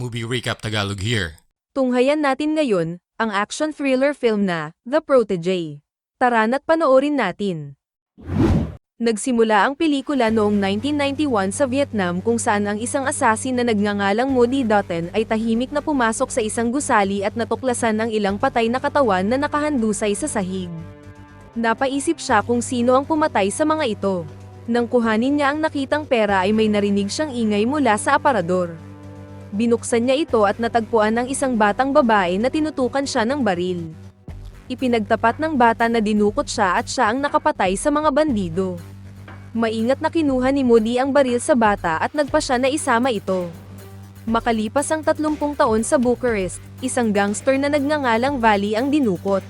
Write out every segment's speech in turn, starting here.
Movie Recap Tagalog here. Tunghayan natin ngayon, ang action thriller film na, The Protege. Tara na't panoorin natin. Nagsimula ang pelikula noong 1991 sa Vietnam kung saan ang isang assassin na nagngangalang Moody Dutton ay tahimik na pumasok sa isang gusali at natuklasan ang ilang patay na katawan na nakahandusay sa sahig. Napaisip siya kung sino ang pumatay sa mga ito. Nang kuhanin niya ang nakitang pera ay may narinig siyang ingay mula sa aparador. Binuksan niya ito at natagpuan ang isang batang babae na tinutukan siya ng baril. Ipinagtapat ng bata na dinukot siya at siya ang nakapatay sa mga bandido. Maingat na kinuha ni Moody ang baril sa bata at nagpa siya na isama ito. Makalipas ang 30 taon sa Bucharest, isang gangster na nagngangalang Valley ang dinukot.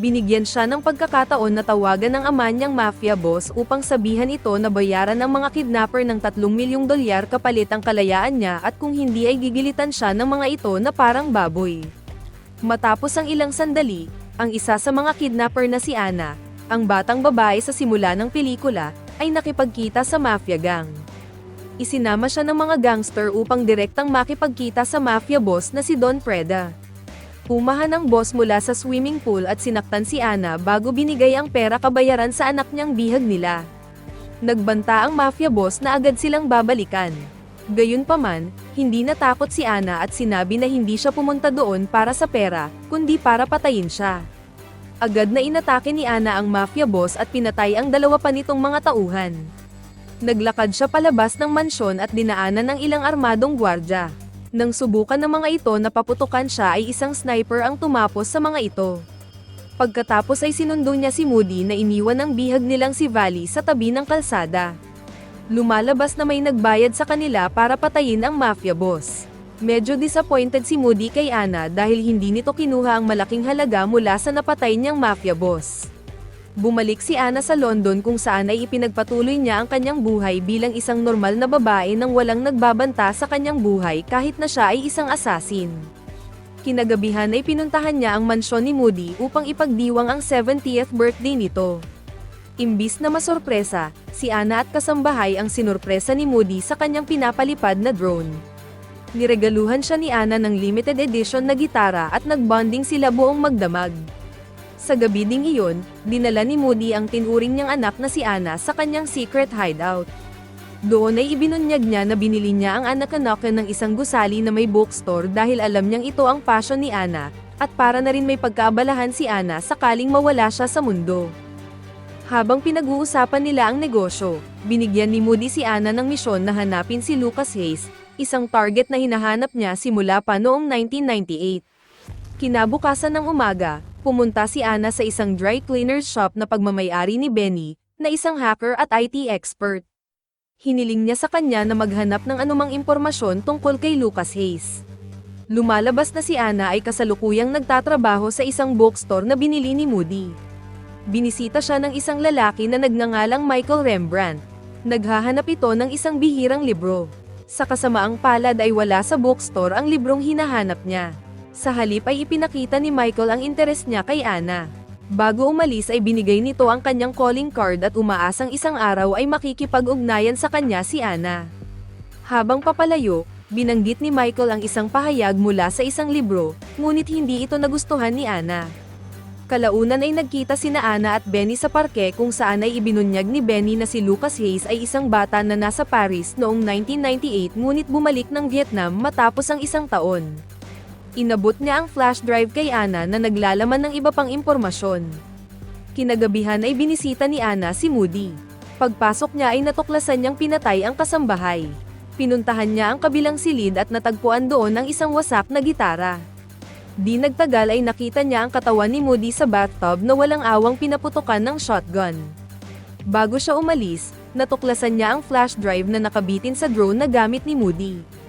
Binigyan siya ng pagkakataon na tawagan ng ama niyang mafia boss upang sabihan ito na bayaran ng mga kidnapper ng 3 milyong dolyar kapalit ang kalayaan niya at kung hindi ay gigilitan siya ng mga ito na parang baboy. Matapos ang ilang sandali, ang isa sa mga kidnapper na si Ana, ang batang babae sa simula ng pelikula, ay nakipagkita sa mafia gang. Isinama siya ng mga gangster upang direktang makipagkita sa mafia boss na si Don Preda. Pumahan ang boss mula sa swimming pool at sinaktan si Ana bago binigay ang pera kabayaran sa anak niyang bihag nila. Nagbanta ang mafia boss na agad silang babalikan. Gayunpaman, hindi natakot si Ana at sinabi na hindi siya pumunta doon para sa pera, kundi para patayin siya. Agad na inatake ni Ana ang mafia boss at pinatay ang dalawa pa nitong mga tauhan. Naglakad siya palabas ng mansyon at dinaanan ng ilang armadong gwardya. Nang subukan ng mga ito na paputukan siya ay isang sniper ang tumapos sa mga ito. Pagkatapos ay sinundo niya si Moody na iniwan ng bihag nilang si Valley sa tabi ng kalsada. Lumalabas na may nagbayad sa kanila para patayin ang mafia boss. Medyo disappointed si Moody kay Ana dahil hindi nito kinuha ang malaking halaga mula sa napatay niyang mafia boss. Bumalik si Ana sa London kung saan ay ipinagpatuloy niya ang kanyang buhay bilang isang normal na babae nang walang nagbabanta sa kanyang buhay kahit na siya ay isang asasin. Kinagabihan ay pinuntahan niya ang mansyon ni Moody upang ipagdiwang ang 70th birthday nito. Imbis na masorpresa, si Ana at kasambahay ang sinurpresa ni Moody sa kanyang pinapalipad na drone. Niregaluhan siya ni Ana ng limited edition na gitara at nagbonding sila buong magdamag. Sa gabi ding iyon, dinala ni Moody ang tinuring niyang anak na si Ana sa kanyang secret hideout. Doon ay ibinunyag niya na binili niya ang anak-anak ng isang gusali na may bookstore dahil alam niyang ito ang passion ni Ana, at para na rin may pagkaabalahan si Ana sakaling mawala siya sa mundo. Habang pinag-uusapan nila ang negosyo, binigyan ni Moody si Ana ng misyon na hanapin si Lucas Hayes, isang target na hinahanap niya simula pa noong 1998. Kinabukasan ng umaga, pumunta si Ana sa isang dry cleaner's shop na pagmamayari ni Benny, na isang hacker at IT expert. Hiniling niya sa kanya na maghanap ng anumang impormasyon tungkol kay Lucas Hayes. Lumalabas na si Ana ay kasalukuyang nagtatrabaho sa isang bookstore na binili ni Moody. Binisita siya ng isang lalaki na nagngangalang Michael Rembrandt. Naghahanap ito ng isang bihirang libro. Sa kasamaang palad ay wala sa bookstore ang librong hinahanap niya. Sa halip ay ipinakita ni Michael ang interes niya kay Ana. Bago umalis ay binigay nito ang kanyang calling card at umaasang isang araw ay makikipag-ugnayan sa kanya si Ana. Habang papalayo, binanggit ni Michael ang isang pahayag mula sa isang libro, ngunit hindi ito nagustuhan ni Ana. Kalaunan ay nagkita sina Ana at Benny sa parke kung saan ay ibinunyag ni Benny na si Lucas Hayes ay isang bata na nasa Paris noong 1998 ngunit bumalik ng Vietnam matapos ang isang taon. Inabot niya ang flash drive kay Ana na naglalaman ng iba pang impormasyon. Kinagabihan ay binisita ni Ana si Moody. Pagpasok niya ay natuklasan niyang pinatay ang kasambahay. Pinuntahan niya ang kabilang silid at natagpuan doon ang isang wasak na gitara. Di nagtagal ay nakita niya ang katawan ni Moody sa bathtub na walang awang pinaputukan ng shotgun. Bago siya umalis, natuklasan niya ang flash drive na nakabitin sa drone na gamit ni Moody.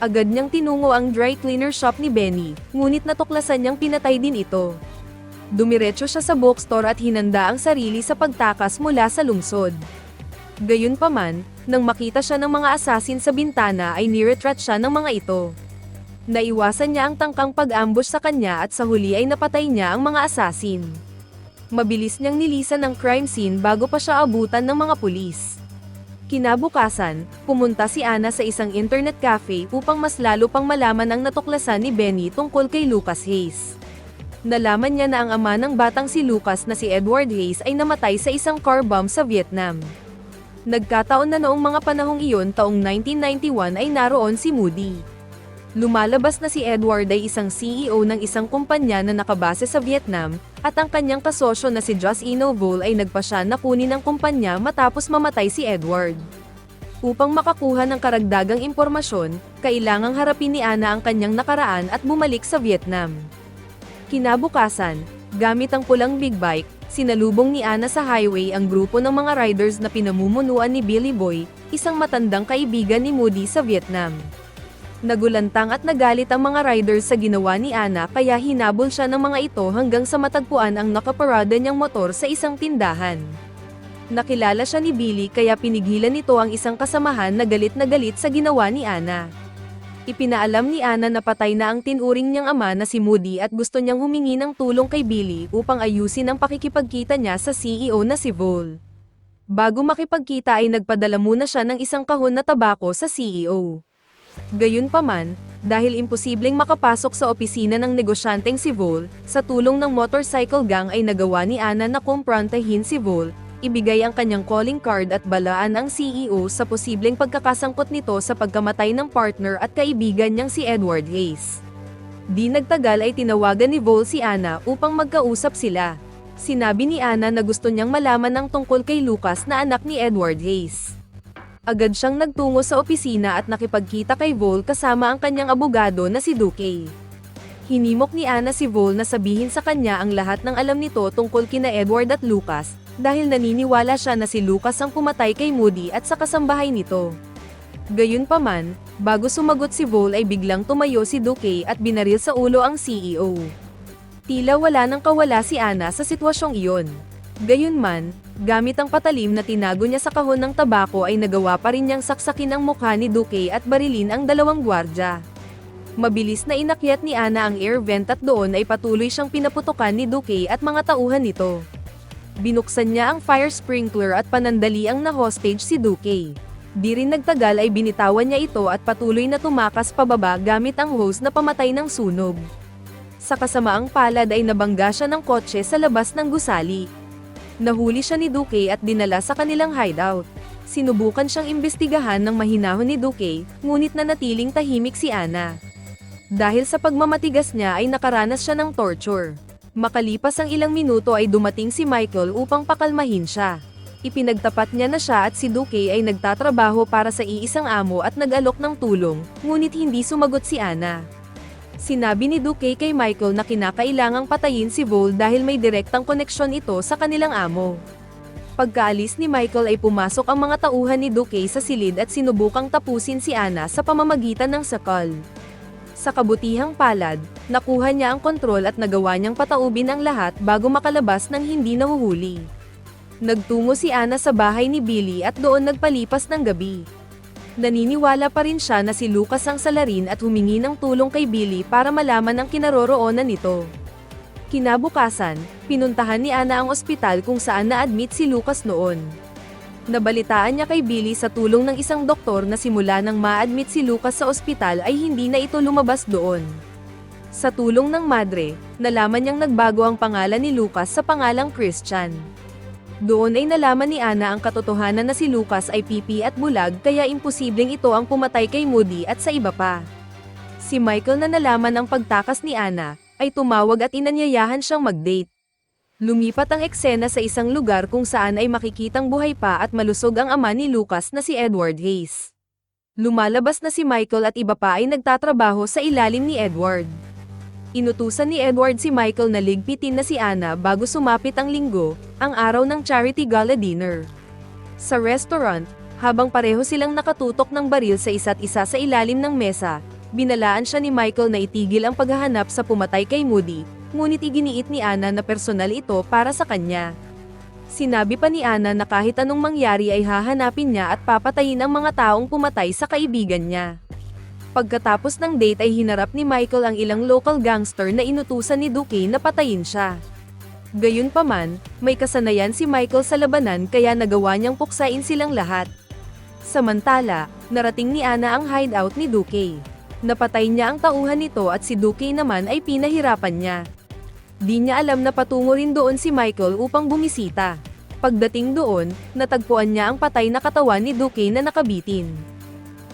Agad niyang tinungo ang dry cleaner shop ni Benny, ngunit natuklasan niyang pinatay din ito. Dumiretso siya sa bookstore at hinanda ang sarili sa pagtakas mula sa lungsod. Gayunpaman, nang makita siya ng mga asasin sa bintana ay niretrat siya ng mga ito. Naiwasan niya ang tangkang pag-ambush sa kanya at sa huli ay napatay niya ang mga asasin. Mabilis niyang nilisan ang crime scene bago pa siya abutan ng mga pulis. Kinabukasan, pumunta si Ana sa isang internet cafe upang mas lalo pang malaman ang natuklasan ni Benny tungkol kay Lucas Hayes. Nalaman niya na ang ama ng batang si Lucas na si Edward Hayes ay namatay sa isang car bomb sa Vietnam. Nagkataon na noong mga panahong iyon taong 1991 ay naroon si Moody. Lumalabas na si Edward ay isang CEO ng isang kumpanya na nakabase sa Vietnam, at ang kanyang kasosyo na si Joss Inovol ay nagpasya na kunin ang kumpanya matapos mamatay si Edward. Upang makakuha ng karagdagang impormasyon, kailangang harapin ni Ana ang kanyang nakaraan at bumalik sa Vietnam. Kinabukasan, gamit ang pulang big bike, sinalubong ni Ana sa highway ang grupo ng mga riders na pinamumunuan ni Billy Boy, isang matandang kaibigan ni Moody sa Vietnam. Nagulantang at nagalit ang mga riders sa ginawa ni Ana kaya hinabol siya ng mga ito hanggang sa matagpuan ang nakaparada niyang motor sa isang tindahan. Nakilala siya ni Billy kaya pinigilan nito ang isang kasamahan na galit na galit sa ginawa ni Ana. Ipinaalam ni Ana na patay na ang tinuring niyang ama na si Moody at gusto niyang humingi ng tulong kay Billy upang ayusin ang pakikipagkita niya sa CEO na si Vol. Bago makipagkita ay nagpadala muna siya ng isang kahon na tabako sa CEO. Gayunpaman, dahil imposibleng makapasok sa opisina ng negosyanteng si Vol, sa tulong ng motorcycle gang ay nagawa ni Ana na kumprontahin si Vol, ibigay ang kanyang calling card at balaan ang CEO sa posibleng pagkakasangkot nito sa pagkamatay ng partner at kaibigan niyang si Edward Hayes. Di nagtagal ay tinawagan ni Vol si Ana upang magkausap sila. Sinabi ni Ana na gusto niyang malaman ang tungkol kay Lucas na anak ni Edward Hayes. Agad siyang nagtungo sa opisina at nakipagkita kay Vol kasama ang kanyang abogado na si Duque. Hinimok ni Ana si Vol na sabihin sa kanya ang lahat ng alam nito tungkol kina Edward at Lucas, dahil naniniwala siya na si Lucas ang pumatay kay Moody at sa kasambahay nito. Gayunpaman, bago sumagot si Vol ay biglang tumayo si Duque at binaril sa ulo ang CEO. Tila wala nang kawala si Ana sa sitwasyong iyon. Gayunman, gamit ang patalim na tinago niya sa kahon ng tabako ay nagawa pa rin niyang saksakin ang mukha ni Duque at barilin ang dalawang gwardya. Mabilis na inakyat ni Ana ang air vent at doon ay patuloy siyang pinaputukan ni Duque at mga tauhan nito. Binuksan niya ang fire sprinkler at panandali ang na-hostage si Duque. Di rin nagtagal ay binitawan niya ito at patuloy na tumakas pababa gamit ang hose na pamatay ng sunog. Sa kasamaang palad ay nabangga siya ng kotse sa labas ng gusali. Nahuli siya ni Duque at dinala sa kanilang hideout. Sinubukan siyang imbestigahan ng mahinahon ni Duque, ngunit nanatiling tahimik si Ana. Dahil sa pagmamatigas niya ay nakaranas siya ng torture. Makalipas ang ilang minuto ay dumating si Michael upang pakalmahin siya. Ipinagtapat niya na siya at si Duque ay nagtatrabaho para sa iisang amo at nag-alok ng tulong, ngunit hindi sumagot si Ana. Sinabi ni Duque kay Michael na kinakailangang patayin si Vol dahil may direktang koneksyon ito sa kanilang amo. Pagkaalis ni Michael ay pumasok ang mga tauhan ni Duque sa silid at sinubukang tapusin si Ana sa pamamagitan ng sakal. Sa kabutihang palad, nakuha niya ang kontrol at nagawa niyang pataubin ang lahat bago makalabas ng hindi nahuhuli. Nagtungo si Ana sa bahay ni Billy at doon nagpalipas ng gabi. Naniniwala pa rin siya na si Lucas ang salarin at humingi ng tulong kay Billy para malaman ang kinaroroonan nito. Kinabukasan, pinuntahan ni Ana ang ospital kung saan na-admit si Lucas noon. Nabalitaan niya kay Billy sa tulong ng isang doktor na simula nang ma-admit si Lucas sa ospital ay hindi na ito lumabas doon. Sa tulong ng madre, nalaman niyang nagbago ang pangalan ni Lucas sa pangalang Christian. Doon ay nalaman ni Ana ang katotohanan na si Lucas ay pipi at bulag kaya imposibleng ito ang pumatay kay Moody at sa iba pa. Si Michael na nalaman ang pagtakas ni Ana, ay tumawag at inanyayahan siyang mag-date. Lumipat ang eksena sa isang lugar kung saan ay makikitang buhay pa at malusog ang ama ni Lucas na si Edward Hayes. Lumalabas na si Michael at iba pa ay nagtatrabaho sa ilalim ni Edward. Inutusan ni Edward si Michael na ligpitin na si Anna bago sumapit ang linggo, ang araw ng charity gala dinner. Sa restaurant, habang pareho silang nakatutok ng baril sa isa't isa sa ilalim ng mesa, binalaan siya ni Michael na itigil ang paghahanap sa pumatay kay Moody, ngunit iginiit ni Anna na personal ito para sa kanya. Sinabi pa ni Anna na kahit anong mangyari ay hahanapin niya at papatayin ang mga taong pumatay sa kaibigan niya. Pagkatapos ng date ay hinarap ni Michael ang ilang local gangster na inutusan ni Duque na patayin siya. Gayunpaman, may kasanayan si Michael sa labanan kaya nagawa niyang puksain silang lahat. Samantala, narating ni Ana ang hideout ni Duque. Napatay niya ang tauhan nito at si Duque naman ay pinahirapan niya. Di niya alam na patungo rin doon si Michael upang bumisita. Pagdating doon, natagpuan niya ang patay na katawan ni Duque na nakabitin.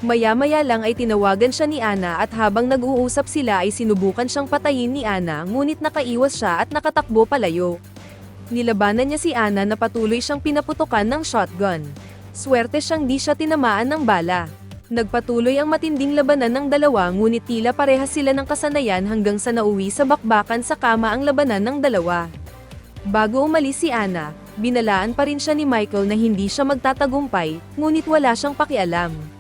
Maya-maya lang ay tinawagan siya ni Ana at habang nag-uusap sila ay sinubukan siyang patayin ni Ana ngunit nakaiwas siya at nakatakbo palayo. Nilabanan niya si Ana na patuloy siyang pinaputukan ng shotgun. Swerte siyang di siya tinamaan ng bala. Nagpatuloy ang matinding labanan ng dalawa ngunit tila parehas sila ng kasanayan hanggang sa nauwi sa bakbakan sa kama ang labanan ng dalawa. Bago umalis si Ana, binalaan pa rin siya ni Michael na hindi siya magtatagumpay, ngunit wala siyang pakialam.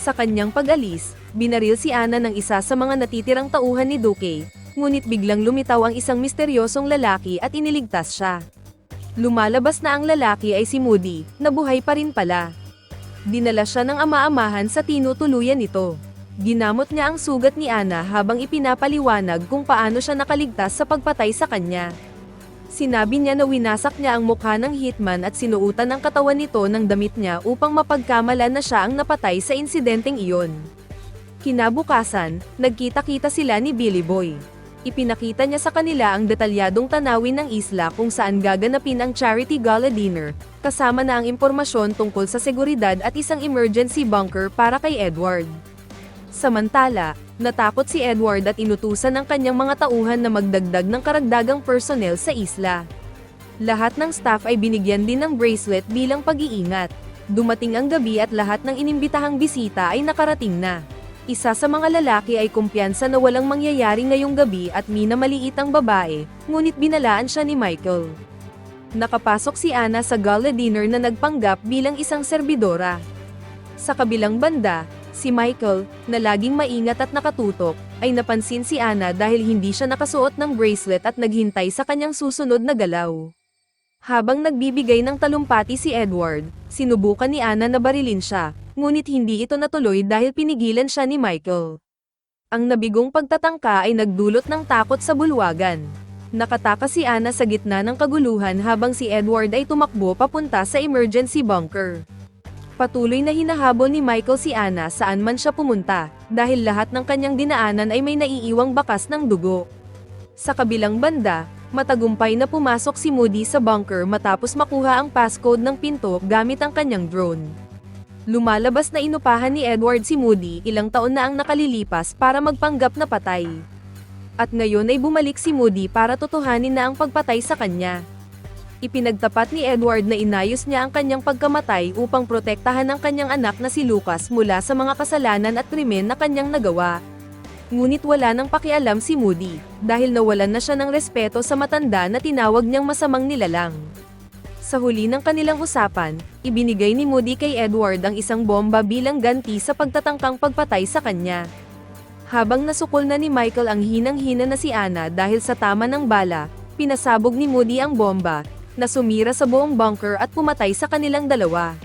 Sa kanyang pag-alis, binaril si Ana ng isa sa mga natitirang tauhan ni Duque, ngunit biglang lumitaw ang isang misteryosong lalaki at iniligtas siya. Lumalabas na ang lalaki ay si Moody, na buhay pa rin pala. Dinala siya ng ama-amahan sa tinutuluyan nito. Ginamot niya ang sugat ni Ana habang ipinapaliwanag kung paano siya nakaligtas sa pagpatay sa kanya. Sinabi niya na winasak niya ang mukha ng hitman at sinuutan ang katawan nito ng damit niya upang mapagkamala na siya ang napatay sa insidenteng iyon. Kinabukasan, nagkita-kita sila ni Billy Boy. Ipinakita niya sa kanila ang detalyadong tanawin ng isla kung saan gaganapin ang charity gala dinner, kasama na ang impormasyon tungkol sa seguridad at isang emergency bunker para kay Edward. Samantala, natakot si Edward at inutusan ng kanyang mga tauhan na magdagdag ng karagdagang personnel sa isla. Lahat ng staff ay binigyan din ng bracelet bilang pag-iingat. Dumating ang gabi at lahat ng inimbitahang bisita ay nakarating na. Isa sa mga lalaki ay kumpiyansa na walang mangyayari ngayong gabi at minamaliit ang babae, ngunit binalaan siya ni Michael. Nakapasok si Anna sa gala dinner na nagpanggap bilang isang serbidora. Sa kabilang banda, si Michael, na laging maingat at nakatutok, ay napansin si Anna dahil hindi siya nakasuot ng bracelet at naghintay sa kanyang susunod na galaw. Habang nagbibigay ng talumpati si Edward, sinubukan ni Anna na barilin siya, ngunit hindi ito natuloy dahil pinigilan siya ni Michael. Ang nabigong pagtatangka ay nagdulot ng takot sa bulwagan. Nakatakas si Anna sa gitna ng kaguluhan habang si Edward ay tumakbo papunta sa emergency bunker. Patuloy na hinahabol ni Michael si Anna saan man siya pumunta, dahil lahat ng kanyang dinaanan ay may naiiwang bakas ng dugo. Sa kabilang banda, matagumpay na pumasok si Moody sa bunker matapos makuha ang passcode ng pinto gamit ang kanyang drone. Lumalabas na inupahan ni Edward si Moody ilang taon na ang nakalilipas para magpanggap na patay. At ngayon ay bumalik si Moody para totohanin na ang pagpatay sa kanya. Ipinagtapat ni Edward na inayos niya ang kanyang pagkamatay upang protektahan ang kanyang anak na si Lucas mula sa mga kasalanan at krimen na kanyang nagawa. Ngunit wala nang pakialam si Moody, dahil nawalan na siya ng respeto sa matanda na tinawag niyang masamang nilalang. Sa huli ng kanilang usapan, ibinigay ni Moody kay Edward ang isang bomba bilang ganti sa pagtatangkang pagpatay sa kanya. Habang nasukol na ni Michael ang hinang-hina na si Anna dahil sa tama ng bala, pinasabog ni Moody ang bomba, na sumira sa buong bunker at pumatay sa kanilang dalawa.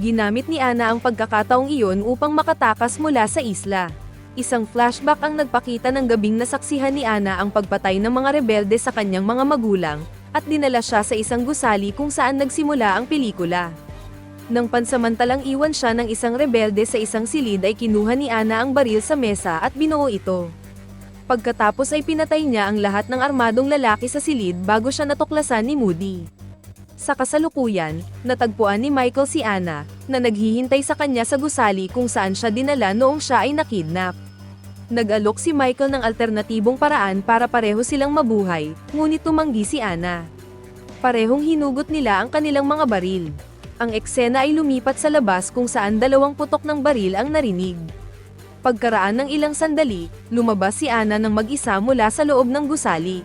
Ginamit ni Anna ang pagkakataong iyon upang makatakas mula sa isla. Isang flashback ang nagpakita ng gabing nasaksihan ni Anna ang pagpatay ng mga rebelde sa kanyang mga magulang, at dinala siya sa isang gusali kung saan nagsimula ang pelikula. Nang pansamantalang iwan siya ng isang rebelde sa isang silid ay kinuha ni Anna ang baril sa mesa at binuo ito. Pagkatapos ay pinatay niya ang lahat ng armadong lalaki sa silid bago siya natuklasan ni Moody. Sa kasalukuyan, natagpuan ni Michael si Anna, na naghihintay sa kanya sa gusali kung saan siya dinala noong siya ay nakidnap. Nag-alok si Michael ng alternatibong paraan para pareho silang mabuhay, ngunit tumanggi si Anna. Parehong hinugot nila ang kanilang mga baril. Ang eksena ay lumipat sa labas kung saan dalawang putok ng baril ang narinig. Pagkaraan ng ilang sandali, lumabas si Ana ng mag-isa mula sa loob ng gusali,